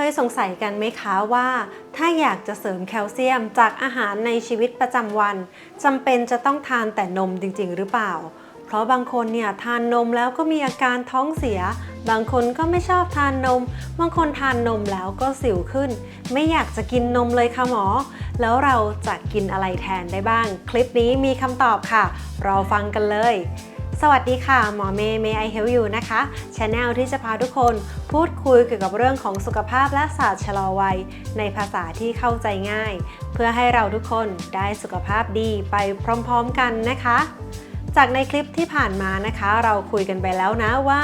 เคยสงสัยกันไหมคะว่า ถ้าอยากจะเสริมแคลเซียมจากอาหารในชีวิตประจำวันจำเป็นจะต้องทานแต่นมจริง ๆ หรือเปล่า เพราะบางคนเนี่ยทานนมแล้วก็มีอาการท้องเสีย บางคนก็ไม่ชอบทานนม บางคนทานนมแล้วก็สิวขึ้น ไม่อยากจะกินนมเลยค่ะหมอ แล้วเราจะกินอะไรแทนได้บ้าง คลิปนี้มีคำตอบค่ะรอฟังกันเลย สวัสดีค่ะ หมอเมย์เมย์ไอเฮลยูนะคะช anel ที่จะพาทุกคนพูดคุยเกี่ยวกับเรื่องของสุขภาพและศาสตร์ชะลอวัย ในภาษาที่เข้าใจง่าย เพื่อให้เราทุกคนได้สุขภาพดีไปพร้อมๆกันนะคะ จากในคลิปที่ผ่านมานะคะ เราคุยกันไปแล้วนะว่า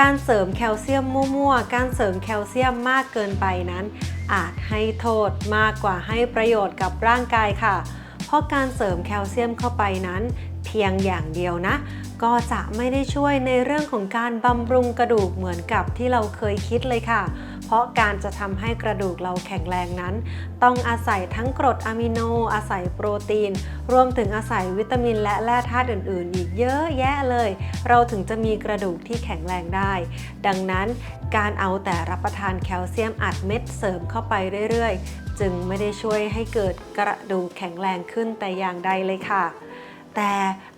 การเสริมแคลเซียมมั่วๆ การเสริมแคลเซียมมากเกินไปนั้น อาจให้โทษมากกว่าให้ประโยชน์กับร่างกายค่ะ เพราะการเสริมแคลเซียมเข้าไปนั้น เพียงอย่างเดียวนะ ก็จะไม่ได้ช่วยในเรื่องของการบำรุงกระดูกเหมือนกับที่เราเคยคิดเลยค่ะ เพราะการจะทำให้กระดูกเราแข็งแรงนั้น ต้องอาศัยทั้งกรดอะมิโน อาศัยโปรตีน รวมถึงอาศัยวิตามินและแร่ธาตุอื่น ๆ อีกเยอะแยะเลย เราถึงจะมีกระดูกที่แข็งแรงได้ ดังนั้นการเอาแต่รับประทานแคลเซียมอัดเม็ดเสริมเข้าไปเรื่อย ๆ จึงไม่ได้ช่วยให้เกิดกระดูกแข็งแรงขึ้นแต่อย่างใดเลยค่ะ แต่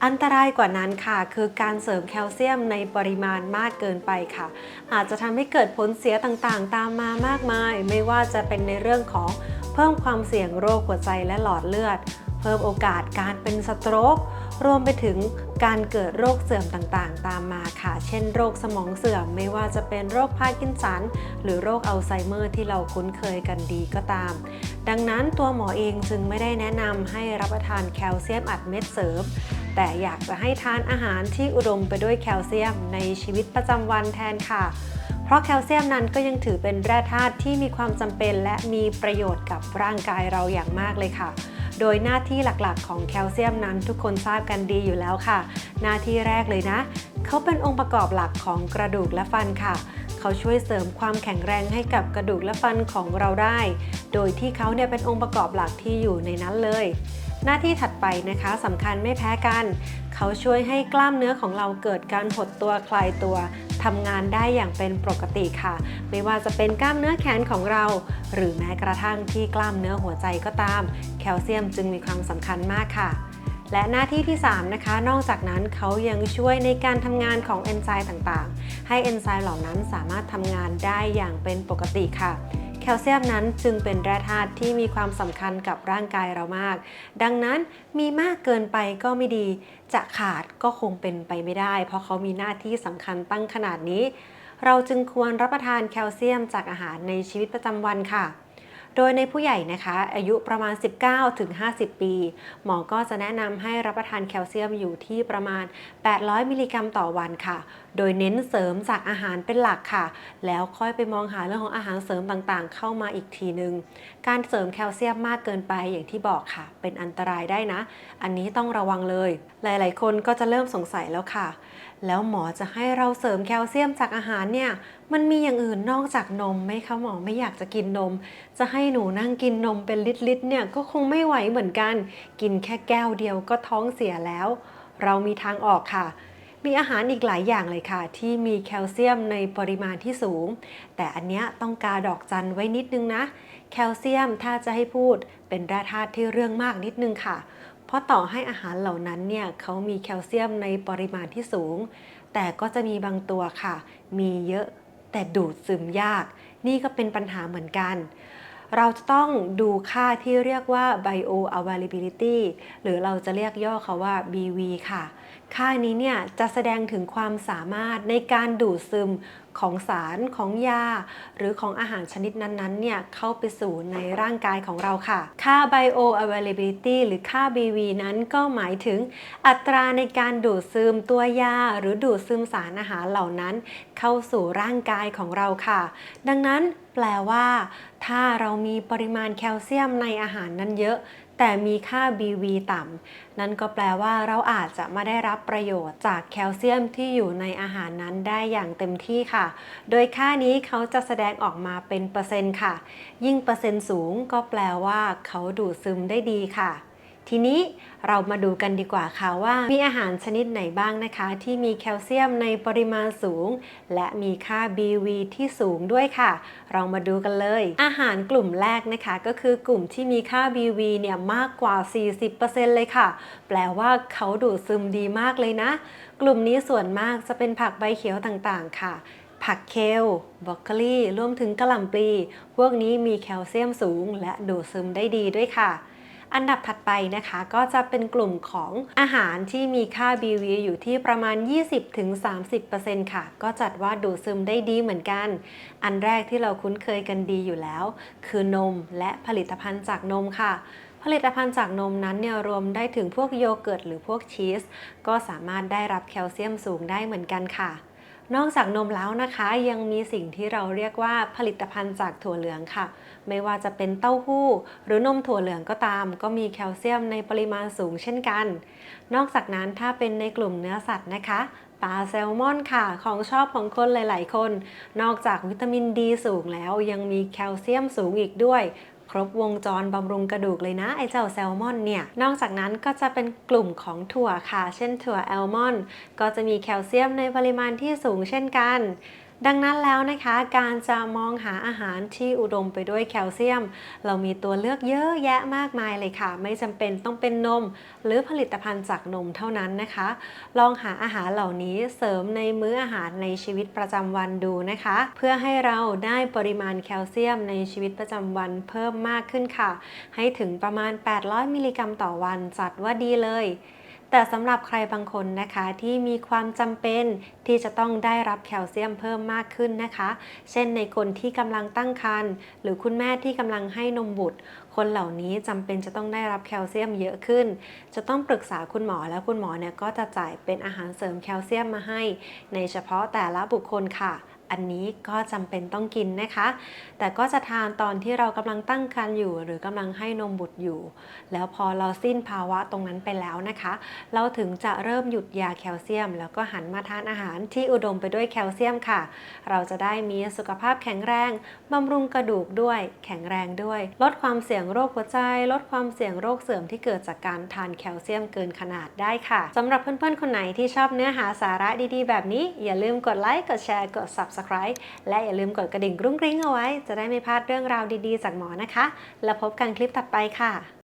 อันตรายกว่านั้นค่ะ คือการเสริมแคลเซียมในปริมาณมากเกินไปค่ะ อาจจะทำให้เกิดผลเสียต่างๆ ตามมามากมาย ไม่ว่าจะเป็นในเรื่องของเพิ่มความเสี่ยงโรคหัวใจและหลอดเลือด เพิ่มโอกาสการเป็นสโตรกรวมไปถึงการเกิดโรคเสื่อมต่างๆ ตามมาค่ะ เช่นโรคสมองเสื่อมไม่ว่าจะเป็นโรคพาร์กินสัน หรือโรคอัลไซเมอร์ที่เราคุ้นเคยกันดีก็ตาม ดังนั้นตัวหมอเองจึงไม่ได้แนะนำให้รับประทานแคลเซียมอัดเม็ดเสริม แต่อยากจะให้ทานอาหารที่อุดมไปด้วยแคลเซียมในชีวิตประจำวันแทนค่ะเพราะแคลเซียมนั้นก็ยังถือเป็นแร่ธาตุที่มีความจำเป็นและมีประโยชน์กับร่างกายเราอย่างมากเลยค่ะ โดยหน้าที่หลักๆ ของแคลเซียมนั้นทุกคนทราบกันดีอยู่แล้วค่ะ หน้าที่แรกเลยนะ เขาเป็นองค์ประกอบหลักของกระดูกและฟันค่ะเขาช่วยเสริมความแข็งแรงให้กับกระดูกและฟันของเราได้ โดยที่เขาเนี่ยเป็นองค์ประกอบหลักที่อยู่ในนั้นเลย หน้าที่ถัดไปนะคะสำคัญไม่แพ้กัน เขาช่วยให้กล้ามเนื้อของเราเกิดการหดตัวคลายตัว ทำงานได้อย่างเป็นปกติค่ะ ไม่ว่าจะเป็นกล้ามเนื้อแขนของเรา หรือแม้กระทั่งที่กล้ามเนื้อหัวใจก็ตาม แคลเซียมจึงมีความสำคัญมากค่ะและหน้าที่ที่ 3 นะคะ นอกจากนั้นเขายังช่วยในการทำงานของเอนไซม์ต่างๆ ให้เอนไซม์เหล่านั้นสามารถทำงานได้อย่างเป็นปกติค่ะ คลเซียมนั้นจึงเป็นแร่ธาตุที่มีความสำคัญกับร่างกายเรามาก ดังนั้นมีมากเกินไปก็ไม่ดี จะขาดก็คงเป็นไปไม่ได้ เพราะเขามีหน้าที่สำคัญตั้งขนาดนี้ เราจึงควรรับประทานแคลเซียมจากอาหารในชีวิตประจำวันค่ะ โดยในผู้ใหญ่นะคะ อายุประมาณ 19ถึง50 ปี หมอก็จะแนะนำให้รับประทานแคลเซียมอยู่ที่ประมาณ 800 มิลลิกรัมต่อวันค่ะ โดยเน้นเสริมจากอาหารเป็นหลักค่ะ แล้วค่อยไปมองหาเรื่องของอาหารเสริมต่างๆ เข้ามาอีกทีนึง การเสริมแคลเซียมมากเกินไปอย่างที่บอกค่ะ เป็นอันตรายได้นะ อันนี้ต้องระวังเลย หลาย ๆ คนก็จะเริ่มสงสัยแล้วค่ะแล้วหมอจะให้เราเสริมแคลเซียมจากอาหารเนี่ย มันมีอย่างอื่นนอกจากนมไหมคะหมอไม่อยากจะกินนม จะให้หนูนั่งกินนมเป็นลิตรๆเนี่ยก็คงไม่ไหวเหมือนกัน กินแค่แก้วเดียวก็ท้องเสียแล้ว เรามีทางออกค่ะมีอาหารอีกหลายอย่างเลยค่ะ ที่มีแคลเซียมในปริมาณที่สูง แต่อันเนี้ยต้องกาดอกจันไว้นิดนึงนะ แคลเซียมถ้าจะให้พูดเป็นแร่ธาตุที่เรื่องมากนิดนึงค่ะ เพราะต่อให้อาหารเหล่านั้นเนี่ยเขามีแคลเซียมในปริมาณที่สูง แต่ก็จะมีบางตัวค่ะ มีเยอะแต่ดูดซึมยาก นี่ก็เป็นปัญหาเหมือนกัน เราจะต้องดูค่าที่เรียกว่า bioavailability หรือเราจะเรียกย่อเขาว่า BV ค่ะ ค่านี้เนี่ยจะแสดงถึงความสามารถในการดูดซึมของสารของยา หรือของอาหารชนิดนั้นๆเนี่ยเข้าไปสู่ในร่างกายของเราค่ะ ค่า bioavailability หรือค่า BV นั้นก็หมายถึงอัตราในการดูดซึมตัวยา หรือดูดซึมสารอาหารเหล่านั้น เข้าสู่ร่างกายของเราค่ะ ดังนั้นแปลว่า ถ้าเรามีปริมาณแคลเซียมในอาหารนั้นเยอะ แต่มีค่า BV ต่ำ นั่นก็แปลว่าเราอาจจะไม่ได้รับประโยชน์จากแคลเซียมที่อยู่ในอาหารนั้นได้อย่างเต็มที่ค่ะ โดยค่านี้เขาจะแสดงออกมาเป็นเปอร์เซ็นต์ค่ะ ยิ่งเปอร์เซ็นต์สูงก็แปลว่าเขาดูดซึมได้ดีค่ะ ทีนี้เรามาดูกันดีกว่าค่ะว่า มีอาหารชนิดไหนบ้างนะคะ ที่มีแคลเซียมในปริมาณสูง และมีค่า BV ที่สูงด้วยค่ะ เรามาดูกันเลย อาหารกลุ่มแรกนะคะ ก็คือกลุ่มที่มีค่า BV เนี่ยมากกว่า 40%เลยค่ะ แปลว่าเขาดูดซึมดีมากเลยนะ กลุ่มนี้ส่วนมากจะเป็นผักใบเขียวต่างๆ ค่ะผักเคลบรอกโคลีรวมถึงกะหล่ำปลี พวกนี้มีแคลเซียมสูง และดูดซึมได้ดีด้วยค่ะ อันดับถัดไปนะคะก็จะเป็นกลุ่มของอาหารที่มีค่า BV อยู่ที่ประมาณ 20-30%ค่ะ ก็จัดว่าดูดซึมได้ดีเหมือนกัน อันแรกที่เราคุ้นเคยกันดีอยู่แล้ว คือนมและผลิตภัณฑ์จากนมค่ะผลิตภัณฑ์จากนมนั้นเนี่ยรวมได้ถึงพวกโยเกิร์ตหรือพวกชีส ก็สามารถได้รับแคลเซียมสูงได้เหมือนกันค่ะ นอกจากนมแล้วนะคะยังมีสิ่งที่เราเรียกว่าผลิตภัณฑ์จากถั่วเหลืองค่ะ ไม่ว่าจะเป็นเต้าหู้ หรือนมถั่วเหลืองก็ตาม ก็มีแคลเซียมในปริมาณสูงเช่นกัน นอกจากนั้นถ้าเป็นในกลุ่มเนื้อสัตว์นะคะปลาแซลมอนค่ะของชอบของคนหลาย ๆ คน นอกจากวิตามินดีสูงแล้วยังมีแคลเซียมสูงอีกด้วย ครบวงจรบำรุงกระดูกเลยนะ ไอ้เจ้าแซลมอนเนี่ย นอกจากนั้นก็จะเป็นกลุ่มของถั่วค่ะ เช่นถั่วแอลมอน ก็จะมีแคลเซียมในปริมาณที่สูงเช่นกัน ดังนั้นแล้วนะคะการจะมองหาอาหารที่อุดมไปด้วยแคลเซียม เรามีตัวเลือกเยอะแยะมากมายเลยค่ะ ไม่จำเป็นต้องเป็นนม หรือผลิตภัณฑ์จากนมเท่านั้นนะคะ ลองหาอาหารเหล่านี้เสริมในมื้ออาหารในชีวิตประจำวันดูนะคะ เพื่อให้เราได้ปริมาณแคลเซียมในชีวิตประจำวันเพิ่มมากขึ้นค่ะ ให้ถึงประมาณ 800 มิลลิกรัมต่อวันจัดว่าดีเลย แต่สำหรับใครบางคนนะคะที่มีความจำเป็นที่จะต้องได้รับแคลเซียมเพิ่มมากขึ้นนะคะ เช่นในคนที่กำลังตั้งครรภ์หรือคุณแม่ที่กำลังให้นมบุตร คนเหล่านี้จำเป็นจะต้องได้รับแคลเซียมเยอะขึ้น จะต้องปรึกษาคุณหมอแล้วคุณหมอเนี่ยก็จะจ่ายเป็นอาหารเสริมแคลเซียมมาให้ ในเฉพาะแต่ละบุคคลค่ะ อันนี้ก็จำเป็นต้องกินนะคะ แต่ก็จะทานตอนที่เรากำลังตั้งครรภ์อยู่ หรือกำลังให้นมบุตรอยู่ แล้วพอเราสิ้นภาวะตรงนั้นไปแล้วนะคะ เราถึงจะเริ่มหยุดยาแคลเซียม แล้วก็หันมาทานอาหารที่อุดมไปด้วยแคลเซียมค่ะ เราจะได้มีสุขภาพแข็งแรงบำรุงกระดูกด้วย แข็งแรงด้วย ลดความเสี่ยงโรคหัวใจ ลดความเสี่ยงโรคเสื่อมที่เกิดจากการทานแคลเซียมเกินขนาดได้ค่ะสำหรับเพื่อนๆคนไหนที่ชอบเนื้อหาสาระดีๆ แบบนี้อย่าลืมกดไลค์กดแชร์กด subscribe และอย่าลืมกดกระดิ่งกรุ้งกริ้งเอาไว้ จะได้ไม่พลาดเรื่องราวดีๆ จากหมอนะคะ แล้วพบกันคลิปถัดไปค่ะ